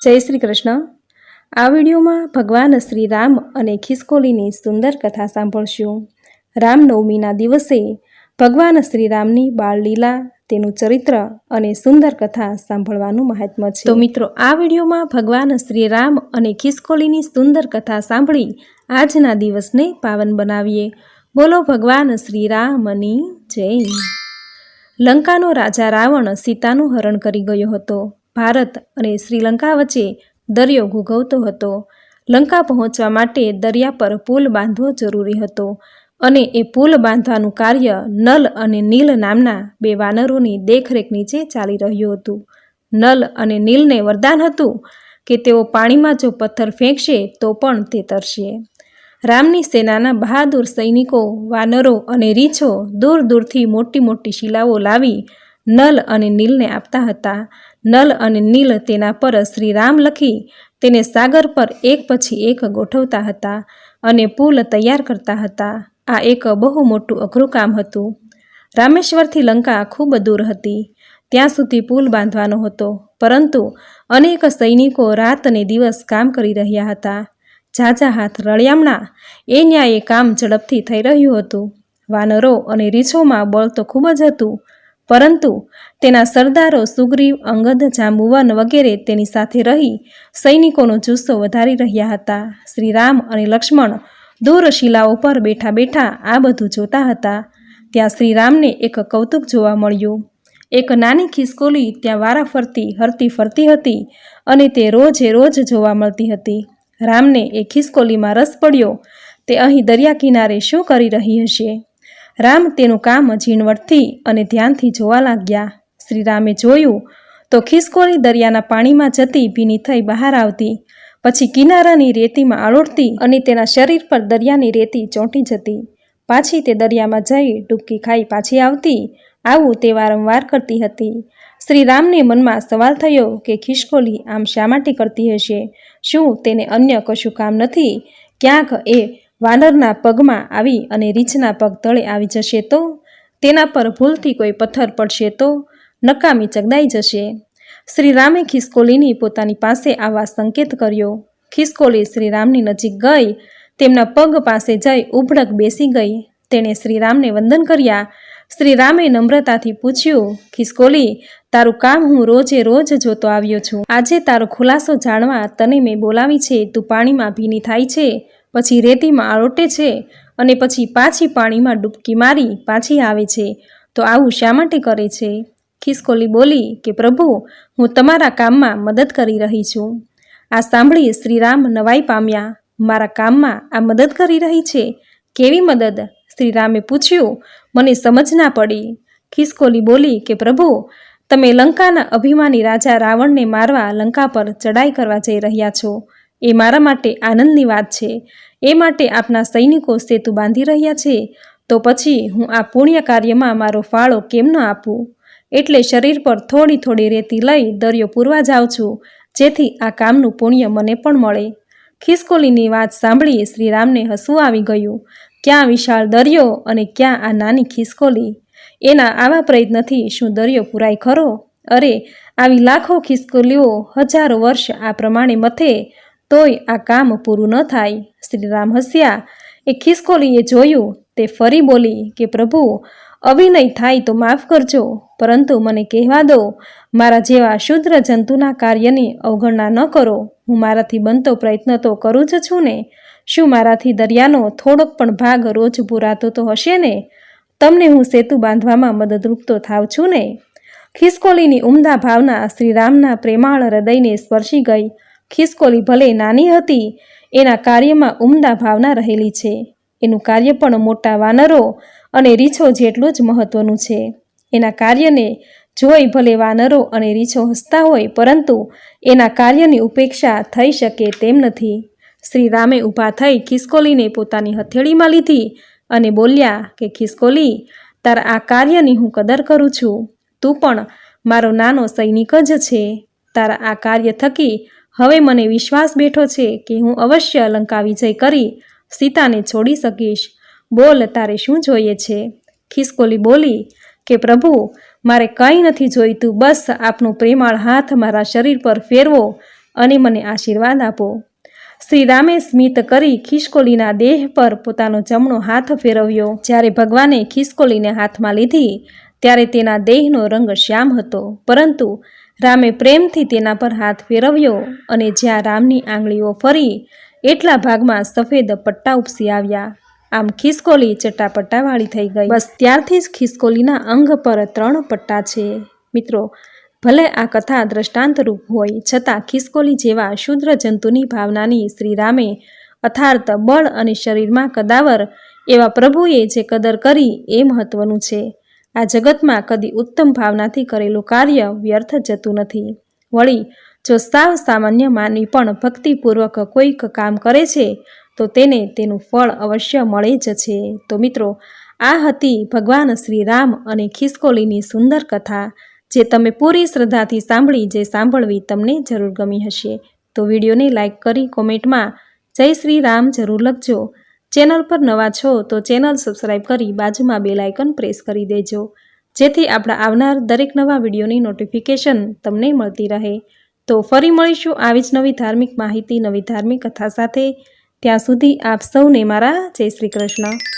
જય શ્રી કૃષ્ણ. આ વિડીયોમાં ભગવાન શ્રી રામ અને ખિસકોલીની સુંદર કથા સાંભળશું. રામનવમીના દિવસે ભગવાન શ્રી રામની બાળલીલા તેનું ચરિત્ર અને સુંદર કથા સાંભળવાનું મહાત્મ્ય છે. તો મિત્રો, આ વિડીયોમાં ભગવાન શ્રી રામ અને ખિસકોલીની સુંદર કથા સાંભળી આજના દિવસને પાવન બનાવીએ. બોલો ભગવાન શ્રી રામની જય. લંકાનો રાજા રાવણ સીતાનું હરણ કરી ગયો હતો. ભારત અને શ્રીલંકા વચ્ચે દરિયો ઘૂઘવતો હતો. લંકા પહોંચવા માટે દરિયા પર પુલ બાંધવો જરૂરી હતો અને એ પુલ બાંધવાનું કાર્ય નલ અને નીલ નામના બે વાનરોની દેખરેખ નીચે ચાલી રહ્યું હતું. નલ અને નીલને વરદાન હતું કે તેઓ પાણીમાં જો પથ્થર ફેંકશે તો પણ તે તરશે. રામની સેનાના બહાદુર સૈનિકો, વાનરો અને રીછો દૂર દૂરથી મોટી મોટી શિલાઓ લાવી નલ અને નીલને આપતા હતા. નલ અને નીલ તેના પર શ્રી રામ લખી તેને સાગર પર એક પછી એક ગોઠવતા હતા અને પુલ તૈયાર કરતા હતા. આ એક બહુ મોટું અઘરું કામ હતું. રામેશ્વરથી લંકા ખૂબ દૂર હતી. ત્યાં સુધી પુલ બાંધવાનો હતો, પરંતુ અનેક સૈનિકો રાત અને દિવસ કામ કરી રહ્યા હતા. ઝાઝા હાથ રળિયામણા, એ ન્યાયે કામ ઝડપથી થઈ રહ્યું હતું. વાનરો અને રીછોમાં બળ તો ખૂબ જ હતું પરંતુ તેના સરદારો સુગ્રીવ, અંગદ, જાંબુવન વગેરે તેની સાથે રહી સૈનિકોનો જુસ્સો વધારી રહ્યા હતા. શ્રી રામ અને લક્ષ્મણ દૂર શિલાઓ પર બેઠા બેઠા આ બધું જોતા હતા. ત્યાં શ્રીરામને એક કૌતુક જોવા મળ્યું. એક નાની ખિસકોલી ત્યાં વારા ફરતી, હરતી ફરતી હતી અને તે રોજે રોજ જોવા મળતી હતી. રામને એ ખિસકોલીમાં રસ પડ્યો. તે અહીં દરિયા કિનારે શું કરી રહી હશે? રામ તેનું કામ ઝીણવટથી અને ધ્યાનથી જોવા લાગ્યા. શ્રીરામે જોયું તો ખિસકોલી દરિયાના પાણીમાં જતી ભીની થઈ બહાર આવતી. પછી કિનારાની રેતીમાં આળોટતી અને તેના શરીર પર દરિયાની રેતી ચોંટી જતી. પાછી તે દરિયામાં જઈ ડૂબકી ખાઈ પાછી આવતી. આવું તે વારંવાર કરતી હતી. શ્રી રામને મનમાં સવાલ થયો કે ખિસકોલી આમ શા માટે કરતી હશે? શું તેને અન્ય કશું કામ નથી? ક્યાંક એ વાનરના પગમાં આવી અને રીછના પગ તળે આવી જશે તો તેના પર ભૂલથી કોઈ પથ્થર પડશે તો નકામી ચગદાઈ જશે. શ્રી રામે ખિસકોલીની પોતાની પાસે આવા સંકેત કર્યો. ખિસકોલી શ્રીરામની નજીક ગઈ. તેમના પગ પાસે જઈ ઉભડક બેસી ગઈ. તેણે શ્રીરામને વંદન કર્યા. શ્રીરામે નમ્રતાથી પૂછ્યું, ખિસકોલી, તારું કામ હું રોજે રોજ જોતો આવ્યો છું. આજે તારો ખુલાસો જાણવા તને મેં બોલાવી છે. તું પાણીમાં ભીની થાય છે. પછી રેતીમાં આરોટે છે અને પછી પાછી પાણીમાં ડૂબકી મારી પાછી આવે છે. તો આવું શા માટે કરે છે? ખિસકોલી બોલી કે, પ્રભુ, હું તમારા કામમાં મદદ કરી રહી છું. આ સાંભળી શ્રીરામ નવાઈ પામ્યા. મારા કામમાં આ મદદ કરી રહી છે? કેવી મદદ? શ્રીરામે પૂછ્યું. મને સમજ ના પડી. ખિસકોલી બોલી કે, પ્રભુ, તમે લંકાના અભિમાની રાજા રાવણને મારવા લંકા પર ચડાઈ કરવા જઈ રહ્યા છો. એ મારા માટે આનંદની વાત છે. એ માટે આપના સૈનિકો સેતુ બાંધી રહ્યા છે. તો પછી હું આ પુણ્ય કાર્યમાં મારો ફાળો કેમ ન આપું? એટલે શરીર પર થોડી થોડી રેતી લઈ દરિયો પૂરવા જાઉં છું. જેથી આ કામનું પુણ્ય મને પણ મળે. ખિસકોલીની વાત સાંભળી શ્રીરામને હસવું આવી ગયું. ક્યાં વિશાળ દરિયો અને ક્યાં આ નાની ખિસકોલી? એના આવા પ્રયત્નથી શું દરિયો પૂરાય ખરો? અરે, આવી લાખો ખિસકોલીઓ હજારો વર્ષ આ પ્રમાણે મથે તોય આ કામ પૂરું ન થાય. શ્રીરામ હસ્યા. એ ખિસકોલીએ જોયું. તે ફરી બોલી કે, પ્રભુ, અવિનય થાય તો માફ કરજો. પરંતુ મને કહેવા દો, મારા જેવા શુદ્ર જંતુના કાર્યની અવગણના ન કરો. હું મારાથી બનતો પ્રયત્ન તો કરું જ છું ને. શું મારાથી દરિયાનો થોડોક પણ ભાગ રોજ પુરાતો તો હશે ને? તમને હું સેતુ બાંધવામાં મદદરૂપ તો થાવ છું ને? ખિસકોલીની ઉમદા ભાવના શ્રીરામના પ્રેમાળ હૃદયને સ્પર્શી ગઈ. ખિસકોલી ભલે નાની હતી, એના કાર્યમાં ઉમદા ભાવના રહેલી છે. એનું કાર્ય પણ મોટા વાનરો અને રીછો જેટલું જ મહત્વનું છે. એના કાર્યને જોઈ ભલે વાનરો અને રીછો હસતા હોય, પરંતુ એના કાર્યની ઉપેક્ષા થઈ શકે તેમ નથી. શ્રી રામે ઊભા થઈ ખિસકોલીને પોતાની હથેળીમાં લીધી અને બોલ્યા કે, ખિસકોલી, તારા આ કાર્યની હું કદર કરું છું. તું પણ મારો નાનો સૈનિક જ છે. તારા આ કાર્ય થકી હવે મને વિશ્વાસ બેઠો છે કે હું અવશ્ય લંકા વિજય કરી સીતાને છોડી શકીશ. બોલ, તારે શું જોઈએ છે? ખિસકોલી બોલી કે, પ્રભુ, મારે કંઈ નથી જોઈતું. બસ આપનું પ્રેમાળ હાથ મારા શરીર પર ફેરવો અને મને આશીર્વાદ આપો. શ્રી રામે સ્મિત કરી ખિસકોલીના દેહ પર પોતાનો જમણો હાથ ફેરવ્યો. જ્યારે ભગવાને ખિસકોલીને હાથમાં લીધી ત્યારે તેના દેહનો રંગ શ્યામ હતો. પરંતુ રામે પ્રેમથી તેના પર હાથ ફેરવ્યો અને જ્યાં રામની આંગળીઓ ફરી, એટલા ભાગમાં સફેદ પટ્ટા ઉપસી આવ્યા. આમ ખિસકોલી ચટ્ટાપટ્ટાવાળી થઈ ગઈ. બસ ત્યારથી જ ખિસકોલીના અંગ પર ત્રણ પટ્ટા છે. મિત્રો, ભલે આ કથા દ્રષ્ટાંતરૂપ હોય, છતાં ખિસકોલી જેવા શુદ્ર જંતુની ભાવનાની શ્રીરામે અથાર્થ બળ અને શરીરમાં કદાવર એવા પ્રભુએ જે કદર કરી એ મહત્વનું છે. આ જગતમાં કદી ઉત્તમ ભાવનાથી કરેલું કાર્ય વ્યર્થ જતું નથી. વળી, જો સાવ સામાન્ય માનવી પણ ભક્તિપૂર્વક કોઈક કામ કરે છે, તો તેને તેનું ફળ અવશ્ય મળે જ છે. તો મિત્રો, આ હતી ભગવાન શ્રી રામ અને ખિસકોલીની સુંદર કથા, જે તમે પૂરી શ્રદ્ધાથી સાંભળી જે સાંભળવી તમને જરૂર ગમી હશે. તો વિડીયોને લાઇક કરી કોમેન્ટમાં જય શ્રી રામ જરૂર લખજો. ચેનલ પર નવા છો તો ચેનલ સબસ્ક્રાઈબ કરી બાજુમાં બેલ આઇકન પ્રેસ કરી દેજો. જેથી આપણા આવનાર દરેક નવા વિડીયોની નોટિફિકેશન તમને મળતી રહે. તો ફરી મળીશું આવી જ નવી ધાર્મિક માહિતી, નવી ધાર્મિક કથા સાથે. ત્યાં સુધી આપ સૌને મારા જય શ્રી કૃષ્ણ.